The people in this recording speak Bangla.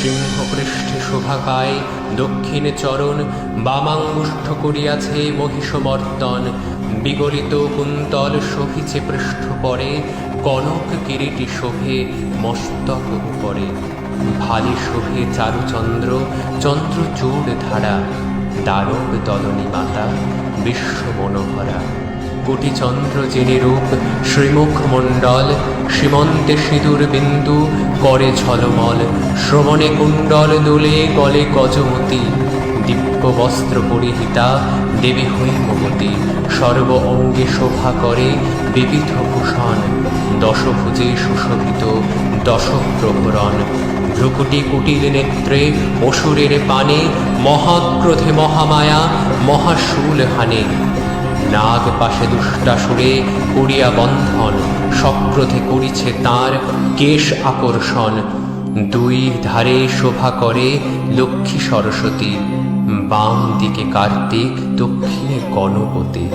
সিংহপৃষ্ঠে শোভা পায় দক্ষিণে চরণ বামাঙ্গুষ্ঠ করিয়াছে মহিষমর্দন বিগলিত কুন্তল শোভিছে পৃষ্ঠ পরে কনক কিরীটি শোভে, মস্তক উপরে। ভালে শোভে চারুচন্দ্র চন্দ্রচূড় ধারা দানব দলনী মাতা বিশ্ব মনোহরা কোটি চন্দ্র জেনে রূপ শ্রীমুখ সীমন্তে সিঁদুর বিন্দু করে ঝলমল শ্রবণে কুণ্ডল দোলে গলে গজমতি। দিব্য বস্ত্র পরিহিতা দেবী হৈমবতী সর্ব অঙ্গে শোভা করে বিবিধ ভূষণ। দশভুজে সুশোভিত দশ প্রহরণ ভ্রুকুটি কুটিল নেত্রে অসুরের পানে মহাক্রোধে মহামায়া মহাশূল হানে নাগ পাশে দুষ্টাসুরে করিয়া বন্ধন, সক্রোধে করিছে তার কেশ আকর্ষণ। দুই ধারে শোভা করে লক্ষ্মী সরস্বতী, বাম দিকে কার্তিক, দক্ষিণে গণপতি।